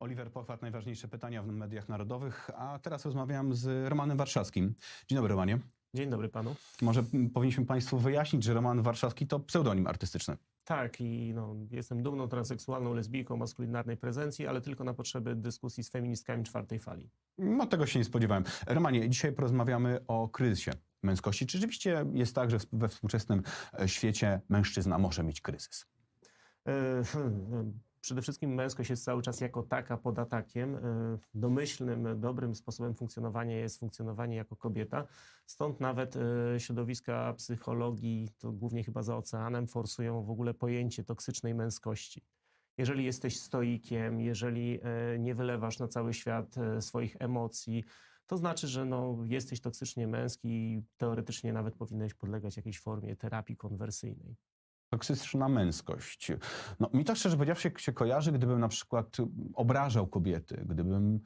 Oliver Pochwat, najważniejsze pytania w mediach narodowych, a teraz rozmawiam z Romanem Warszawskim. Dzień dobry, Romanie. Dzień dobry panu. Może mm, powinniśmy Państwu wyjaśnić, że Roman Warszawski to pseudonim artystyczny. Tak, i no, jestem dumną transseksualną lesbijką maskulinarnej prezencji, ale tylko na potrzeby dyskusji z feministkami czwartej fali. No tego się nie spodziewałem. Romanie, dzisiaj porozmawiamy o kryzysie męskości. Czy rzeczywiście jest tak, że we współczesnym e, świecie mężczyzna może mieć kryzys? Przede wszystkim męskość jest cały czas jako taka pod atakiem. E, Domyślnym, dobrym sposobem funkcjonowania jest funkcjonowanie jako kobieta. Stąd nawet e, środowiska psychologii, to głównie chyba za oceanem, forsują w ogóle pojęcie toksycznej męskości. Jeżeli jesteś stoikiem, jeżeli e, nie wylewasz na cały świat swoich emocji, to znaczy, że no, jesteś toksycznie męski i teoretycznie nawet powinieneś podlegać jakiejś formie terapii konwersyjnej. Toksyczna męskość. No, mi to szczerze powiedziawszy się kojarzy, gdybym na przykład obrażał kobiety, gdybym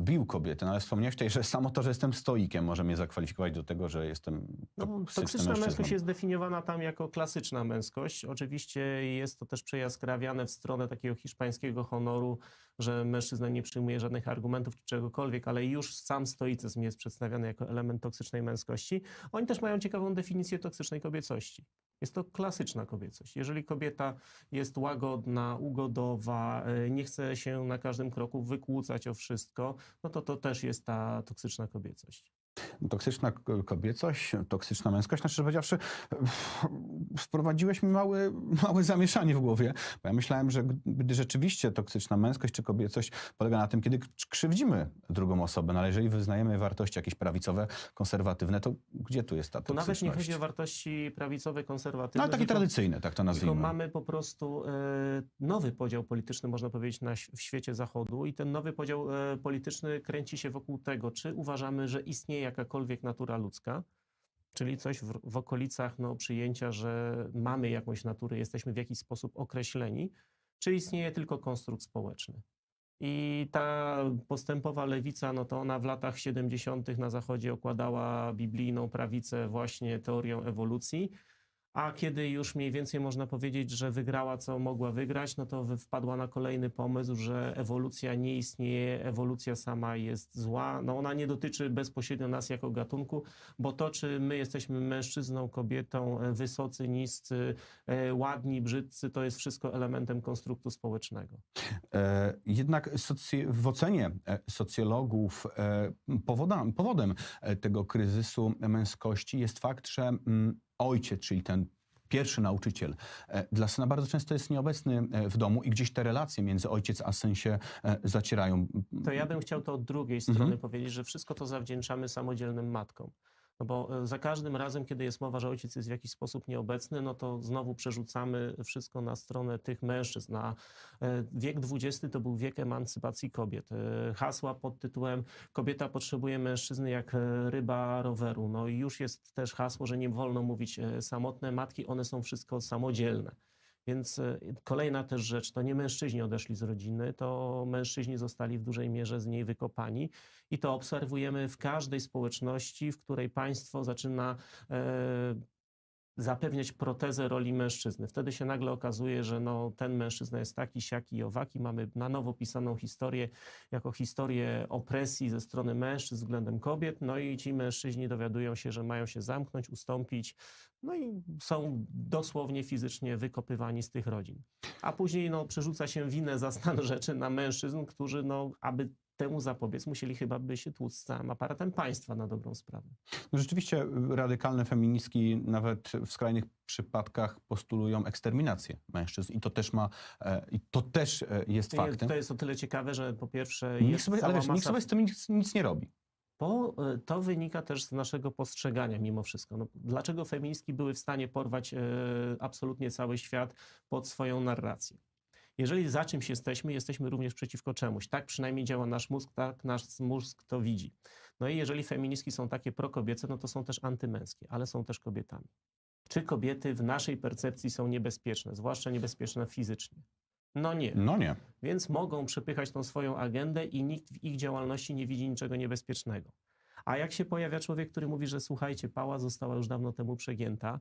bił kobiety, no ale wspomniałeś tutaj, że samo to, że jestem stoikiem może mnie zakwalifikować do tego, że jestem No, toksyczna mężczyzną. męskość jest definiowana tam jako klasyczna męskość. Oczywiście jest to też przejaskrawiane w stronę takiego hiszpańskiego honoru, że mężczyzna nie przyjmuje żadnych argumentów czy czegokolwiek, ale już sam stoicyzm jest przedstawiany jako element toksycznej męskości. Oni też mają ciekawą definicję toksycznej kobiecości. Jest to klasyczna kobiecość. Jeżeli kobieta jest łagodna, ugodowa, e, nie chce się na każdym kroku wykłócać o wszystko, no to to też jest ta toksyczna kobiecość. Toksyczna kobiecość, toksyczna męskość. Znaczy, że powiedziawszy, wprowadziłeś mi małe, małe zamieszanie w głowie, bo ja myślałem, że gdy rzeczywiście toksyczna męskość czy kobiecość polega na tym, kiedy krzywdzimy drugą osobę, no ale jeżeli wyznajemy wartości jakieś prawicowe, konserwatywne, to gdzie tu jest ta toksyczność? nawet nie chodzi o wartości prawicowe, konserwatywne. No ale takie tylko- tradycyjne, tak to Tylko nazwijmy. mamy po prostu e, nowy podział polityczny, można powiedzieć, na, w świecie zachodu i ten nowy podział e, polityczny kręci się wokół tego, czy uważamy, że istnieje jakakolwiek natura ludzka, czyli coś w, w okolicach no, przyjęcia, że mamy jakąś naturę, jesteśmy w jakiś sposób określeni, czy istnieje tylko konstrukt społeczny. I ta postępowa lewica, no to ona w latach 70. na Zachodzie okładała biblijną prawicę właśnie teorią ewolucji, a kiedy już mniej więcej można powiedzieć, że wygrała co mogła wygrać, no to wpadła na kolejny pomysł, że ewolucja nie istnieje, ewolucja sama jest zła. No ona nie dotyczy bezpośrednio nas jako gatunku, bo to, czy my jesteśmy mężczyzną, kobietą, e, wysocy, niscy, e, ładni, brzydcy, to jest wszystko elementem konstruktu społecznego. E, Jednak w ocenie socjologów powodem, tego kryzysu męskości jest fakt, że mm, ojciec, czyli ten pierwszy nauczyciel, e, dla syna bardzo często jest nieobecny e, w domu i gdzieś te relacje między ojciec a syn się e, zacierają. To ja bym chciał to od drugiej strony powiedzieć, że wszystko to zawdzięczamy samodzielnym matkom. No bo e, za każdym razem, kiedy jest mowa, że ojciec jest w jakiś sposób nieobecny, no to znowu przerzucamy wszystko na stronę tych mężczyzn. Na e, wiek XX to był wiek emancypacji kobiet. E, Hasła pod tytułem kobieta potrzebuje mężczyzny jak ryba roweru. No i już jest też hasło, że nie wolno mówić samotne matki, one są wszystko samodzielne. Więc e, kolejna też rzecz, to nie mężczyźni odeszli z rodziny, to mężczyźni zostali w dużej mierze z niej wykopani i to obserwujemy w każdej społeczności, w której państwo zaczyna e, zapewniać protezę roli mężczyzny. Wtedy się nagle okazuje, że no, ten mężczyzna jest taki, siaki i owaki. Mamy na nowo pisaną historię jako historię opresji ze strony mężczyzn względem kobiet, no i ci mężczyźni dowiadują się, że mają się zamknąć, ustąpić, no i są dosłownie fizycznie wykopywani z tych rodzin. A później no, przerzuca się winę za stan rzeczy na mężczyzn, którzy, no, aby temu zapobiec, musieli chyba by się tłuc z całym aparatem państwa na dobrą sprawę. No rzeczywiście radykalne feministki nawet w skrajnych przypadkach postulują eksterminację mężczyzn i to też ma, e, i to też e, jest faktem. To jest o tyle ciekawe, że po pierwsze Nikt sobie, ale wiesz, nikt masa... sobie z tym nic, nic nie robi. Bo e, to wynika też z naszego postrzegania mimo wszystko. No, dlaczego feministki były w stanie porwać e, absolutnie cały świat pod swoją narrację? Jeżeli za czymś jesteśmy, jesteśmy również przeciwko czemuś. Tak przynajmniej działa nasz mózg, tak nasz mózg to widzi. No i jeżeli feministki są takie prokobiece, no to są też antymęskie, ale są też kobietami. Czy kobiety w naszej percepcji są niebezpieczne, zwłaszcza niebezpieczne fizycznie? No nie. No nie. Więc mogą przepychać tą swoją agendę i nikt w ich działalności nie widzi niczego niebezpiecznego. A jak się pojawia człowiek, który mówi, że słuchajcie, pała została już dawno temu przegięta,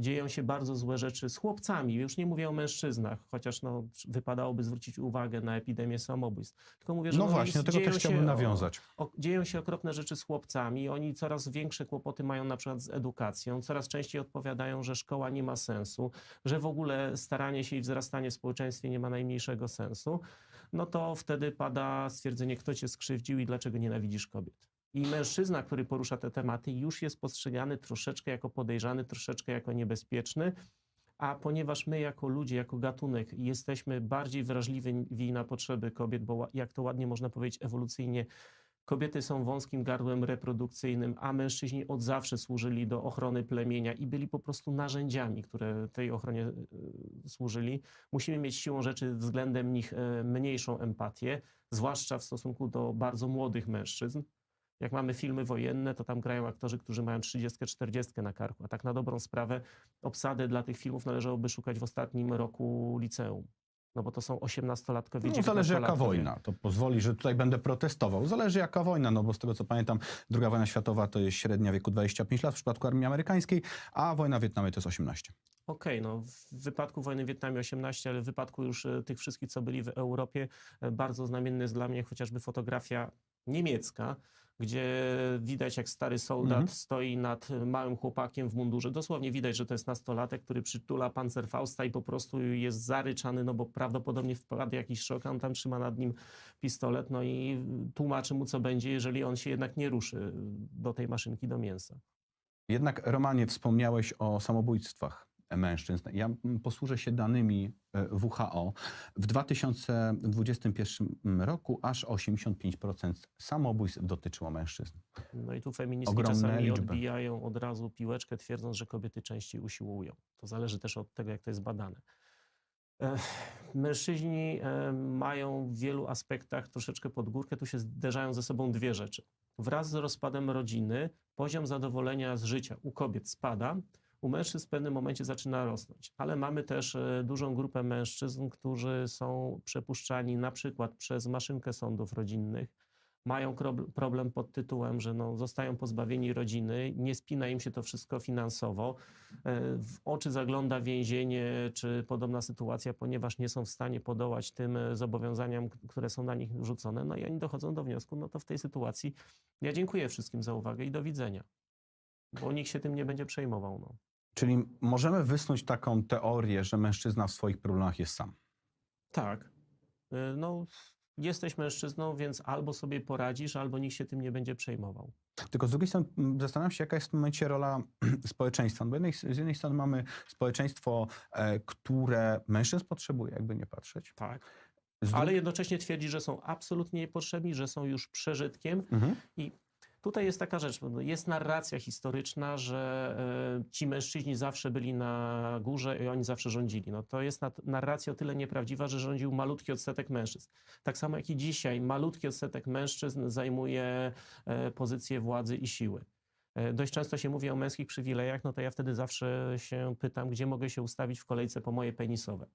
dzieją się bardzo złe rzeczy z chłopcami. Już nie mówię o mężczyznach, chociaż no, wypadałoby zwrócić uwagę na epidemię samobójstw. Tylko mówię, że No właśnie, do tego też chciałbym nawiązać. o, dzieją się okropne rzeczy z chłopcami, oni coraz większe kłopoty mają na przykład z edukacją, coraz częściej odpowiadają, że szkoła nie ma sensu, że w ogóle staranie się i wzrastanie w społeczeństwie nie ma najmniejszego sensu, no to wtedy pada stwierdzenie, kto cię skrzywdził i dlaczego nienawidzisz kobiet. I mężczyzna, który porusza te tematy, już jest postrzegany troszeczkę jako podejrzany, troszeczkę jako niebezpieczny. A ponieważ my jako ludzie, jako gatunek jesteśmy bardziej wrażliwi na potrzeby kobiet, bo jak to ładnie można powiedzieć ewolucyjnie, kobiety są wąskim gardłem reprodukcyjnym, a mężczyźni od zawsze służyli do ochrony plemienia i byli po prostu narzędziami, które tej ochronie e, służyli. Musimy mieć siłą rzeczy względem nich e, mniejszą empatię, zwłaszcza w stosunku do bardzo młodych mężczyzn. Jak mamy filmy wojenne, to tam grają aktorzy, którzy mają 30-40 na karku, a tak na dobrą sprawę obsadę dla tych filmów należałoby szukać w ostatnim roku liceum. No bo to są 18-latkowie, No, zależy jaka 19-latkowie. wojna. To pozwoli, że tutaj będę protestował. Zależy jaka wojna, no bo z tego co pamiętam, druga wojna światowa to jest średnia wieku 25 lat w przypadku armii amerykańskiej, a wojna w Wietnamie to jest 18. Okej, no w wypadku wojny w Wietnamie 18, ale w wypadku już e, tych wszystkich, co byli w Europie, e, bardzo znamienny jest dla mnie chociażby fotografia niemiecka, gdzie widać jak stary soldat Mhm. stoi nad małym chłopakiem w mundurze. Dosłownie widać, że to jest nastolatek, który przytula Panzerfausta i po prostu jest zaryczany, no bo prawdopodobnie wpadł jakiś szok, on tam trzyma nad nim pistolet, no i tłumaczy mu, co będzie, jeżeli on się jednak nie ruszy do tej maszynki do mięsa. Jednak, Romanie, wspomniałeś o samobójstwach mężczyzn. Ja posłużę się danymi e, WHO. W 2021 roku aż 85% samobójstw dotyczyło mężczyzn. No i tu feministki Ogromne czasami liczby. odbijają od razu piłeczkę, twierdząc, że kobiety częściej usiłują. To zależy też od tego, jak to jest badane. Ech, Mężczyźni e, mają w wielu aspektach troszeczkę pod górkę. Tu się zderzają ze sobą dwie rzeczy. Wraz z rozpadem rodziny poziom zadowolenia z życia u kobiet spada, u mężczyzn w pewnym momencie zaczyna rosnąć. Ale mamy też e, dużą grupę mężczyzn, którzy są przepuszczani na przykład przez maszynkę sądów rodzinnych, mają problem pod tytułem, że no, zostają pozbawieni rodziny, nie spina im się to wszystko finansowo, e, w oczy zagląda więzienie czy podobna sytuacja, ponieważ nie są w stanie podołać tym e, zobowiązaniom, które są na nich rzucone, no i oni dochodzą do wniosku, no to w tej sytuacji ja dziękuję wszystkim za uwagę i do widzenia, bo nikt się tym nie będzie przejmował. No. Czyli możemy wysnuć taką teorię, że mężczyzna w swoich problemach jest sam. Tak. Y, No, jesteś mężczyzną, więc albo sobie poradzisz, albo nikt się tym nie będzie przejmował. Tylko z drugiej strony m, zastanawiam się, jaka jest w tym momencie rola społeczeństwa. No Bo jednej, z jednej strony mamy społeczeństwo, e, które mężczyzn potrzebuje, jakby nie patrzeć. Tak. Ale jednocześnie twierdzi, że są absolutnie niepotrzebni, że są już przeżytkiem. Mhm. Tutaj jest taka rzecz, jest narracja historyczna, że e, ci mężczyźni zawsze byli na górze i oni zawsze rządzili. No, to jest narracja o tyle nieprawdziwa, że rządził malutki odsetek mężczyzn. Tak samo jak i dzisiaj malutki odsetek mężczyzn zajmuje e, pozycję władzy i siły. E, Dość często się mówi o męskich przywilejach, no to ja wtedy zawsze się pytam, gdzie mogę się ustawić w kolejce po moje penisowe.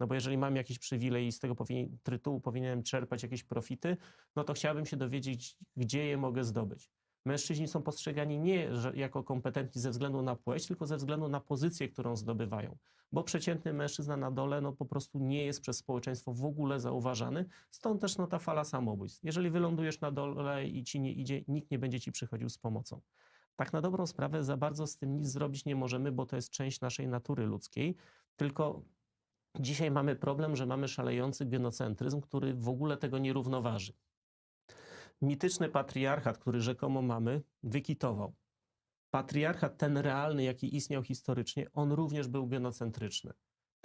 No bo jeżeli mam jakiś przywilej i z tego powinien, tytułu powinienem czerpać jakieś profity, no to chciałbym się dowiedzieć, gdzie je mogę zdobyć. Mężczyźni są postrzegani nie jako kompetentni ze względu na płeć, tylko ze względu na pozycję, którą zdobywają. Bo przeciętny mężczyzna na dole no, po prostu nie jest przez społeczeństwo w ogóle zauważany. Stąd też no, ta fala samobójstw. Jeżeli wylądujesz na dole i ci nie idzie, nikt nie będzie ci przychodził z pomocą. Tak na dobrą sprawę za bardzo z tym nic zrobić nie możemy, bo to jest część naszej natury ludzkiej. Tylko dzisiaj mamy problem, że mamy szalejący genocentryzm, który w ogóle tego nie równoważy mityczny patriarchat, który rzekomo mamy, wykitował. Patriarchat ten realny, jaki istniał historycznie, on również był genocentryczny.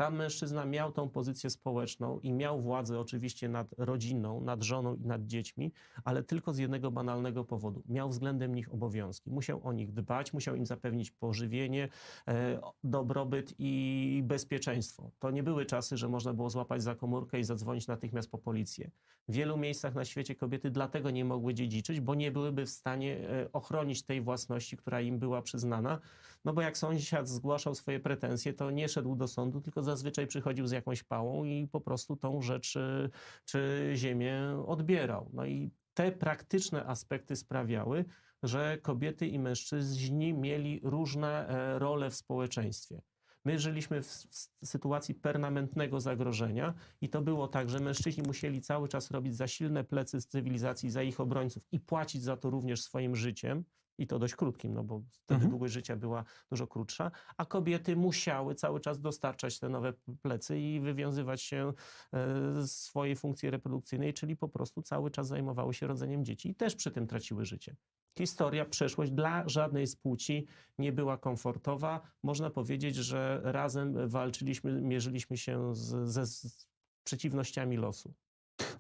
Tam mężczyzna miał tą pozycję społeczną i miał władzę oczywiście nad rodziną, nad żoną i nad dziećmi, ale tylko z jednego banalnego powodu. Miał względem nich obowiązki. Musiał o nich dbać, musiał im zapewnić pożywienie, e, dobrobyt i bezpieczeństwo. To nie były czasy, że można było złapać za komórkę i zadzwonić natychmiast po policję. W wielu miejscach na świecie kobiety dlatego nie mogły dziedziczyć, bo nie byłyby w stanie e, ochronić tej własności, która im była przyznana. No bo jak sąsiad zgłaszał swoje pretensje, to nie szedł do sądu, tylko zazwyczaj przychodził z jakąś pałą i po prostu tą rzecz e, czy ziemię odbierał. No i te praktyczne aspekty sprawiały, że kobiety i mężczyźni mieli różne e, role w społeczeństwie. My żyliśmy w sytuacji permanentnego zagrożenia i to było tak, że mężczyźni musieli cały czas robić za silne plecy z cywilizacji, za ich obrońców i płacić za to również swoim życiem. I to dość krótkim, no bo wtedy Mhm. długość życia była dużo krótsza, a kobiety musiały cały czas dostarczać te nowe plecy i wywiązywać się e, z swojej funkcji reprodukcyjnej, czyli po prostu cały czas zajmowały się rodzeniem dzieci i też przy tym traciły życie. Historia, przeszłość dla żadnej z płci nie była komfortowa. Można powiedzieć, że razem walczyliśmy, mierzyliśmy się z, ze z przeciwnościami losu.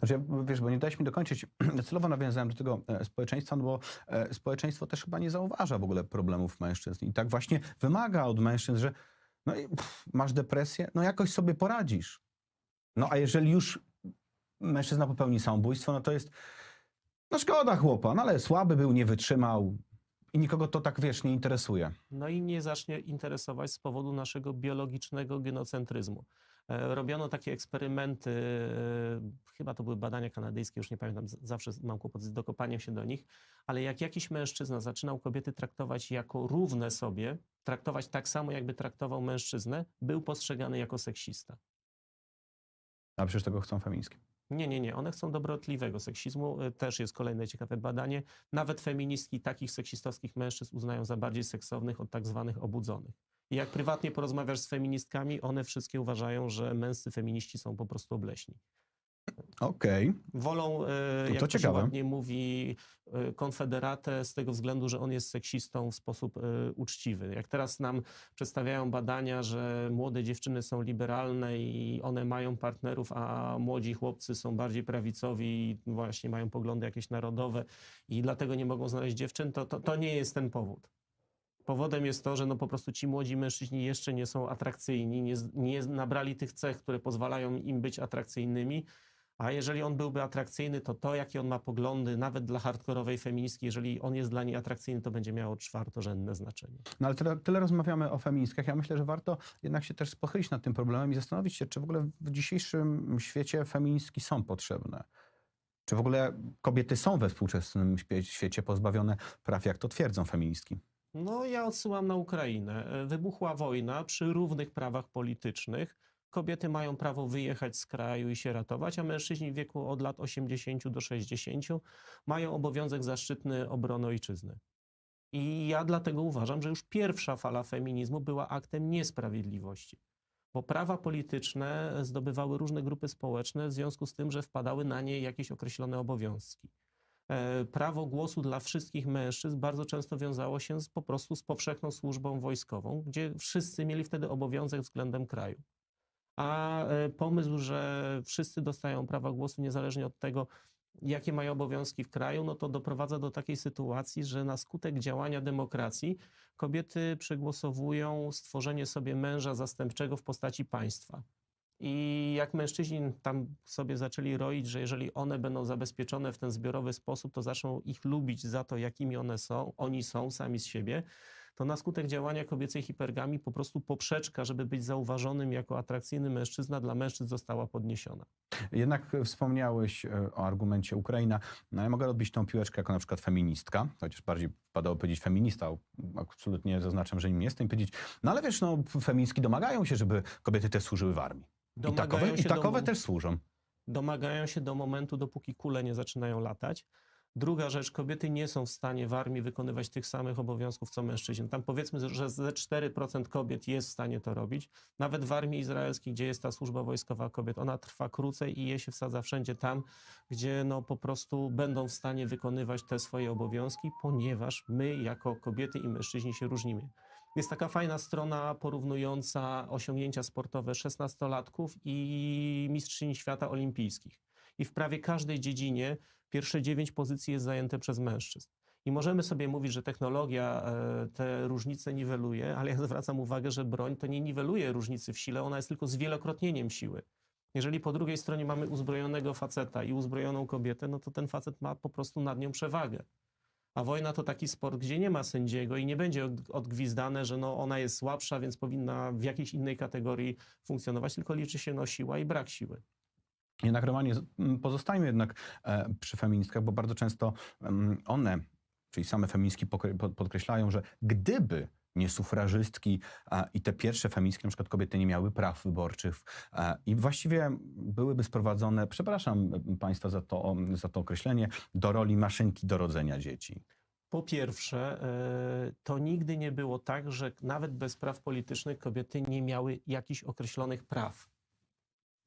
Znaczy, wiesz, bo nie dałeś mi dokończyć. Celowo nawiązałem do tego e, społeczeństwa, no bo e, społeczeństwo też chyba nie zauważa w ogóle problemów mężczyzn. I tak właśnie wymaga od mężczyzn, że no i pff, masz depresję, no jakoś sobie poradzisz. No a jeżeli już mężczyzna popełni samobójstwo, no to jest no szkoda chłopa, no ale słaby był, nie wytrzymał i nikogo to tak, wiesz, nie interesuje. No i nie zacznie interesować z powodu naszego biologicznego genocentryzmu. E, Robiono takie eksperymenty, e, chyba to były badania kanadyjskie, już nie pamiętam, zawsze mam kłopot z dokopaniem się do nich, ale jak jakiś mężczyzna zaczynał kobiety traktować jako równe sobie, traktować tak samo, jakby traktował mężczyznę, był postrzegany jako seksista. A przecież tego chcą feministki. Nie, nie, nie. One chcą dobrotliwego seksizmu. E, Też jest kolejne ciekawe badanie. Nawet feministki takich seksistowskich mężczyzn uznają za bardziej seksownych od tak zwanych obudzonych. I jak prywatnie porozmawiasz z feministkami, one wszystkie uważają, że męscy feminiści są po prostu obleśni. Okej. Wolą, e, to jak to się ładnie mówi, e, konfederatę z tego względu, że on jest seksistą w sposób e, uczciwy. Jak teraz nam przedstawiają badania, że młode dziewczyny są liberalne i one mają partnerów, a młodzi chłopcy są bardziej prawicowi i właśnie mają poglądy jakieś narodowe i dlatego nie mogą znaleźć dziewczyn, to, to, to nie jest ten powód. Powodem jest to, że no po prostu ci młodzi mężczyźni jeszcze nie są atrakcyjni, nie, nie nabrali tych cech, które pozwalają im być atrakcyjnymi, a jeżeli on byłby atrakcyjny, to to, jakie on ma poglądy, nawet dla hardkorowej feministki, jeżeli on jest dla niej atrakcyjny, to będzie miało czwartorzędne znaczenie. No ale tyle, tyle rozmawiamy o feministkach. Ja myślę, że warto jednak się też pochylić nad tym problemem i zastanowić się, czy w ogóle w dzisiejszym świecie feministki są potrzebne. Czy w ogóle kobiety są we współczesnym świecie pozbawione praw, jak to twierdzą feministki? No, ja odsyłam na Ukrainę. E, Wybuchła wojna przy równych prawach politycznych. Kobiety mają prawo wyjechać z kraju i się ratować, a mężczyźni w wieku od lat 80 do 60 mają obowiązek zaszczytny obrony ojczyzny. I ja dlatego uważam, że już pierwsza fala feminizmu była aktem niesprawiedliwości. Bo prawa polityczne zdobywały różne grupy społeczne w związku z tym, że wpadały na nie jakieś określone obowiązki prawo głosu dla wszystkich mężczyzn bardzo często wiązało się z, po prostu z powszechną służbą wojskową, gdzie wszyscy mieli wtedy obowiązek względem kraju. A e, pomysł, że wszyscy dostają prawa głosu niezależnie od tego, jakie mają obowiązki w kraju, no to doprowadza do takiej sytuacji, że na skutek działania demokracji kobiety przegłosowują stworzenie sobie męża zastępczego w postaci państwa. I jak mężczyźni tam sobie zaczęli roić, że jeżeli one będą zabezpieczone w ten zbiorowy sposób, to zaczną ich lubić za to, jakimi one są, oni są sami z siebie, to na skutek działania kobiecej hipergami po prostu poprzeczka, żeby być zauważonym jako atrakcyjny mężczyzna dla mężczyzn została podniesiona. Jednak wspomniałeś e, o argumencie Ukraina. No ja mogę odbić tą piłeczkę jako na przykład feministka, chociaż bardziej padało powiedzieć feminista. Absolutnie zaznaczam, że nim nie jestem. Powiedzieć, no ale wiesz, no feministki domagają się, żeby kobiety też służyły w armii. I takowe, i się do- takowe też służą. domagają się do momentu, dopóki kule nie zaczynają latać. Druga rzecz, kobiety nie są w stanie w armii wykonywać tych samych obowiązków co mężczyźni. Tam powiedzmy, że ze 4% kobiet jest w stanie to robić. Nawet w armii izraelskiej, gdzie jest ta służba wojskowa kobiet, ona trwa krócej i je się wsadza wszędzie tam, gdzie no po prostu będą w stanie wykonywać te swoje obowiązki, ponieważ my jako kobiety i mężczyźni się różnimy. Jest taka fajna strona porównująca osiągnięcia sportowe 16-latków i mistrzyni świata olimpijskich. I w prawie każdej dziedzinie pierwsze dziewięć pozycji jest zajęte przez mężczyzn. I możemy sobie mówić, że technologia e, te różnice niweluje, ale ja zwracam uwagę, że broń to nie niweluje różnicy w sile, ona jest tylko zwielokrotnieniem siły. Jeżeli po drugiej stronie mamy uzbrojonego faceta i uzbrojoną kobietę, no to ten facet ma po prostu nad nią przewagę. A wojna to taki sport, gdzie nie ma sędziego i nie będzie od- odgwizdane, że no ona jest słabsza, więc powinna w jakiejś innej kategorii funkcjonować, tylko liczy się no siła i brak siły. Jednak Romanie, pozostańmy jednak e, przy feministkach, bo bardzo często one czyli same feministki podkreślają, że gdyby nie sufrażystki a, i te pierwsze feministki, na przykład kobiety nie miały praw wyborczych a, i właściwie byłyby sprowadzone, przepraszam Państwa za to, za to określenie, do roli maszynki do rodzenia dzieci. Po pierwsze, e, to nigdy nie było tak, że nawet bez praw politycznych kobiety nie miały jakichś określonych praw.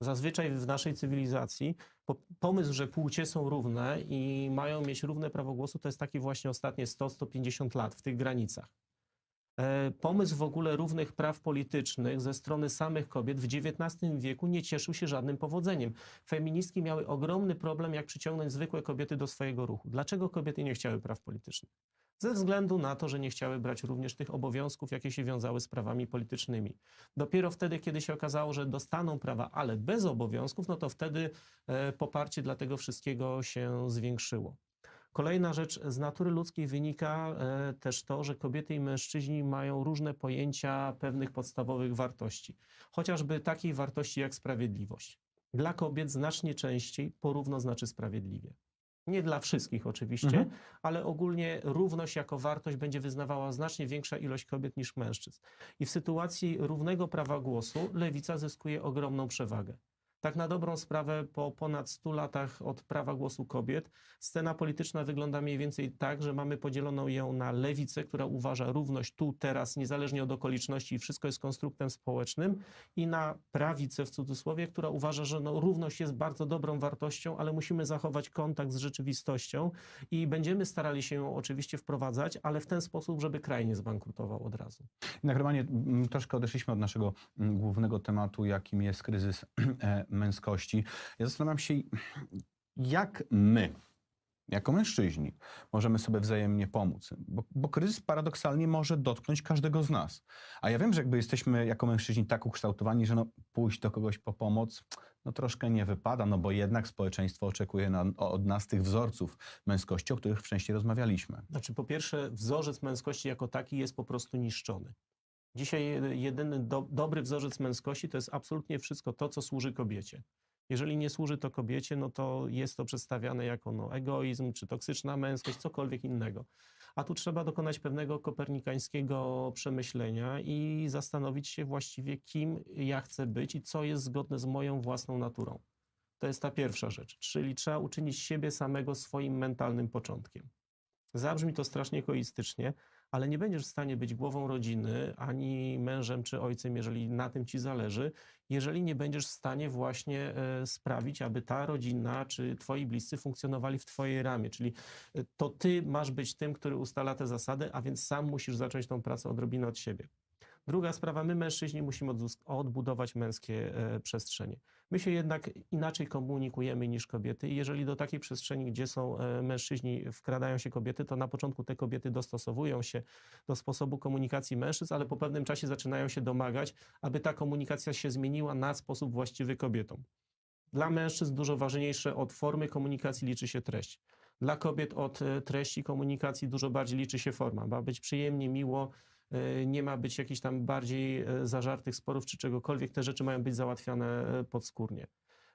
Zazwyczaj w naszej cywilizacji po- pomysł, że płcie są równe i mają mieć równe prawo głosu, to jest taki właśnie ostatnie 100-150 lat w tych granicach. E, Pomysł w ogóle równych praw politycznych ze strony samych kobiet w XIX wieku nie cieszył się żadnym powodzeniem. Feministki miały ogromny problem, jak przyciągnąć zwykłe kobiety do swojego ruchu. Dlaczego kobiety nie chciały praw politycznych? Ze względu na to, że nie chciały brać również tych obowiązków, jakie się wiązały z prawami politycznymi. Dopiero wtedy, kiedy się okazało, że dostaną prawa, ale bez obowiązków, no to wtedy e, poparcie dla tego wszystkiego się zwiększyło. Kolejna rzecz, z natury ludzkiej wynika e, też to, że kobiety i mężczyźni mają różne pojęcia pewnych podstawowych wartości. Chociażby takiej wartości jak sprawiedliwość. Dla kobiet znacznie częściej porówno znaczy sprawiedliwie. Nie dla wszystkich oczywiście, Mhm. ale ogólnie równość jako wartość będzie wyznawała znacznie większa ilość kobiet niż mężczyzn. I w sytuacji równego prawa głosu lewica zyskuje ogromną przewagę. Tak na dobrą sprawę, po ponad 100 latach od prawa głosu kobiet, scena polityczna wygląda mniej więcej tak, że mamy podzieloną ją na lewicę, która uważa równość tu, teraz, niezależnie od okoliczności wszystko jest konstruktem społecznym, i na prawicę w cudzysłowie, która uważa, że no, równość jest bardzo dobrą wartością, ale musimy zachować kontakt z rzeczywistością i będziemy starali się ją oczywiście wprowadzać, ale w ten sposób, żeby kraj nie zbankrutował od razu. Jednak chyba nie, m, troszkę odeszliśmy od naszego m, głównego tematu, jakim jest kryzys e, męskości. Ja zastanawiam się, jak my, jako mężczyźni, możemy sobie wzajemnie pomóc. Bo, bo kryzys paradoksalnie może dotknąć każdego z nas. A ja wiem, że jakby jesteśmy jako mężczyźni tak ukształtowani, że no, pójść do kogoś po pomoc no troszkę nie wypada, no bo jednak społeczeństwo oczekuje na, od nas tych wzorców męskości, o których wcześniej rozmawialiśmy. Znaczy, po pierwsze, wzorzec męskości jako taki jest po prostu niszczony. Dzisiaj jedyny do, dobry wzorzec męskości to jest absolutnie wszystko to, co służy kobiecie. Jeżeli nie służy to kobiecie, no to jest to przedstawiane jako no, egoizm, czy toksyczna męskość, cokolwiek innego. A tu trzeba dokonać pewnego kopernikańskiego przemyślenia i zastanowić się właściwie, kim ja chcę być i co jest zgodne z moją własną naturą. To jest ta pierwsza rzecz, czyli trzeba uczynić siebie samego swoim mentalnym początkiem. Zabrzmi to strasznie egoistycznie, ale nie będziesz w stanie być głową rodziny, ani mężem czy ojcem, jeżeli na tym ci zależy, jeżeli nie będziesz w stanie właśnie e, sprawić, aby ta rodzina czy twoi bliscy funkcjonowali w twojej ramie. Czyli e, to ty masz być tym, który ustala te zasady, a więc sam musisz zacząć tą pracę odrobinę od siebie. Druga sprawa, my mężczyźni musimy odbudować męskie e, przestrzenie. My się jednak inaczej komunikujemy niż kobiety i jeżeli do takiej przestrzeni, gdzie są e, mężczyźni, wkradają się kobiety, to na początku te kobiety dostosowują się do sposobu komunikacji mężczyzn, ale po pewnym czasie zaczynają się domagać, aby ta komunikacja się zmieniła na sposób właściwy kobietom. Dla mężczyzn dużo ważniejsze od formy komunikacji liczy się treść. Dla kobiet od e, treści komunikacji dużo bardziej liczy się forma. Ma być przyjemnie, miło, nie ma być jakichś tam bardziej e, zażartych sporów czy czegokolwiek. Te rzeczy mają być załatwiane e, podskórnie.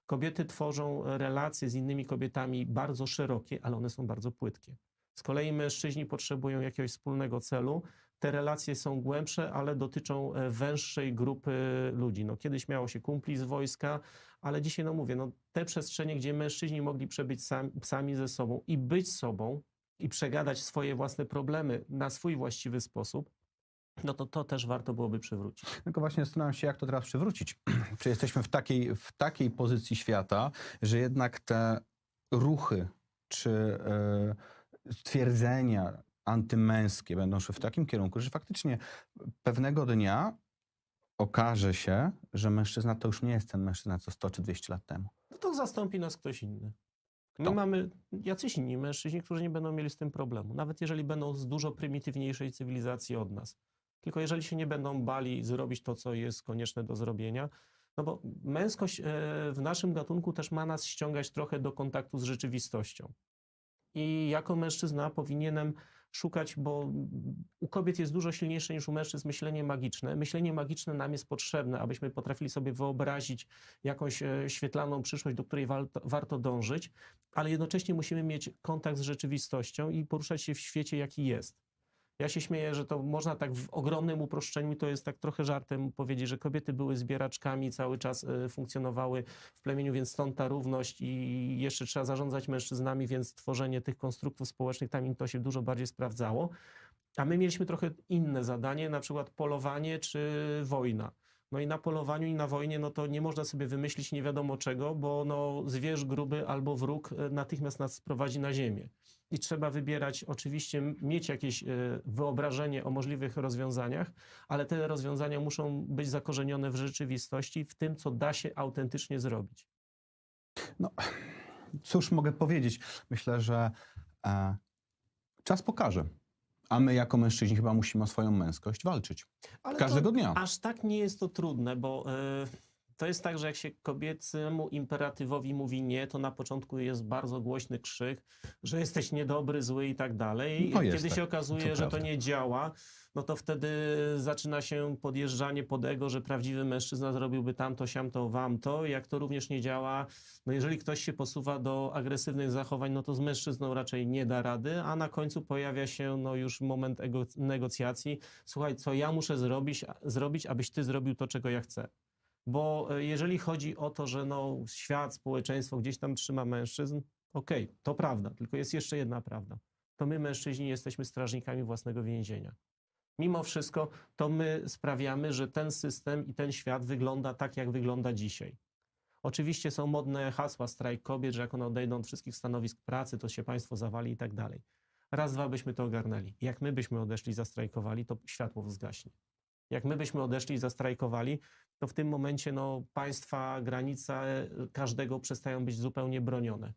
Kobiety tworzą relacje z innymi kobietami bardzo szerokie, ale one są bardzo płytkie. Z kolei mężczyźni potrzebują jakiegoś wspólnego celu. Te relacje są głębsze, ale dotyczą e, węższej grupy ludzi. No, kiedyś miało się kumpli z wojska, ale dzisiaj, no mówię, no, te przestrzenie, gdzie mężczyźni mogli przebyć sam, sami ze sobą i być sobą i przegadać swoje własne problemy na swój właściwy sposób, no to to też warto byłoby przywrócić. Tylko właśnie zastanawiam się, jak to teraz przywrócić. Czy jesteśmy w takiej, w takiej pozycji świata, że jednak te ruchy czy e, stwierdzenia antymęskie będą szły w takim kierunku, że faktycznie pewnego dnia okaże się, że mężczyzna to już nie jest ten mężczyzna, co 100 czy 200 lat temu. No to zastąpi nas ktoś inny. My Kto? mamy jacyś inni mężczyźni, którzy nie będą mieli z tym problemu, nawet jeżeli będą z dużo prymitywniejszej cywilizacji od nas. Tylko jeżeli się nie będą bali zrobić to, co jest konieczne do zrobienia, no bo męskość e, w naszym gatunku też ma nas ściągać trochę do kontaktu z rzeczywistością. I jako mężczyzna powinienem szukać, bo u kobiet jest dużo silniejsze niż u mężczyzn myślenie magiczne. Myślenie magiczne nam jest potrzebne, abyśmy potrafili sobie wyobrazić jakąś e, świetlaną przyszłość, do której warto, warto dążyć, ale jednocześnie musimy mieć kontakt z rzeczywistością i poruszać się w świecie, jaki jest. Ja się śmieję, że to można tak w ogromnym uproszczeniu, to jest tak trochę żartem powiedzieć, że kobiety były zbieraczkami, cały czas e, funkcjonowały w plemieniu, więc stąd ta równość i jeszcze trzeba zarządzać mężczyznami, więc tworzenie tych konstruktów społecznych, tam im to się dużo bardziej sprawdzało. A my mieliśmy trochę inne zadanie, na przykład polowanie czy wojna. No i na polowaniu i na wojnie, no to nie można sobie wymyślić nie wiadomo czego, bo no zwierz gruby albo wróg e, natychmiast nas sprowadzi na ziemię. I trzeba wybierać, oczywiście mieć jakieś e, wyobrażenie o możliwych rozwiązaniach, ale te rozwiązania muszą być zakorzenione w rzeczywistości, w tym, co da się autentycznie zrobić. No, cóż mogę powiedzieć? Myślę, że e, czas pokaże. A my jako mężczyźni chyba musimy o swoją męskość walczyć. Ale to- Każdego dnia. Aż tak nie jest to trudne, bo e, to jest tak, że jak się kobiecemu imperatywowi mówi nie, to na początku jest bardzo głośny krzyk, że jesteś niedobry, zły i tak dalej. No I kiedy tak, się okazuje, to że to prawda. nie działa, no to wtedy zaczyna się podjeżdżanie pod ego, że prawdziwy mężczyzna zrobiłby tamto, siamto, wamto. Jak to również nie działa, no jeżeli ktoś się posuwa do agresywnych zachowań, no to z mężczyzną raczej nie da rady, a na końcu pojawia się no już moment ego, negocjacji. Słuchaj, co ja muszę zrobić, zrobić, abyś ty zrobił to, czego ja chcę. Bo e, jeżeli chodzi o to, że no, świat, społeczeństwo gdzieś tam trzyma mężczyzn, okej, to prawda, tylko jest jeszcze jedna prawda. To my, mężczyźni, jesteśmy strażnikami własnego więzienia. Mimo wszystko, to my sprawiamy, że ten system i ten świat wygląda tak, jak wygląda dzisiaj. Oczywiście są modne hasła strajk kobiet, że jak one odejdą od wszystkich stanowisk pracy, to się państwo zawali i tak dalej. Raz, dwa byśmy to ogarnęli. Jak my byśmy odeszli zastrajkowali, to światło zgaśnie. Jak my byśmy odeszli i zastrajkowali, to w tym momencie no, państwa, granice każdego przestają być zupełnie bronione.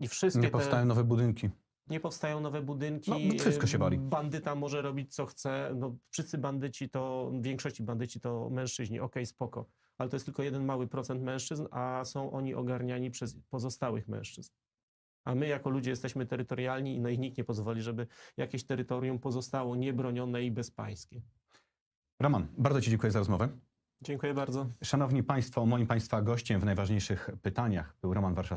I wszystkie Nie te, powstają nowe budynki. nie powstają nowe budynki. No, no wszystko się wali. Bandyta może robić co chce. No, wszyscy bandyci to, w większości bandyci to mężczyźni. Okej, spoko. Ale to jest tylko jeden mały procent mężczyzn, a są oni ogarniani przez pozostałych mężczyzn. A my jako ludzie jesteśmy terytorialni i no i nikt nie pozwoli, żeby jakieś terytorium pozostało niebronione i bezpańskie. Roman, bardzo Ci dziękuję za rozmowę. Dziękuję bardzo. Szanowni Państwo, moim Państwa gościem w najważniejszych pytaniach był Roman Warszawski.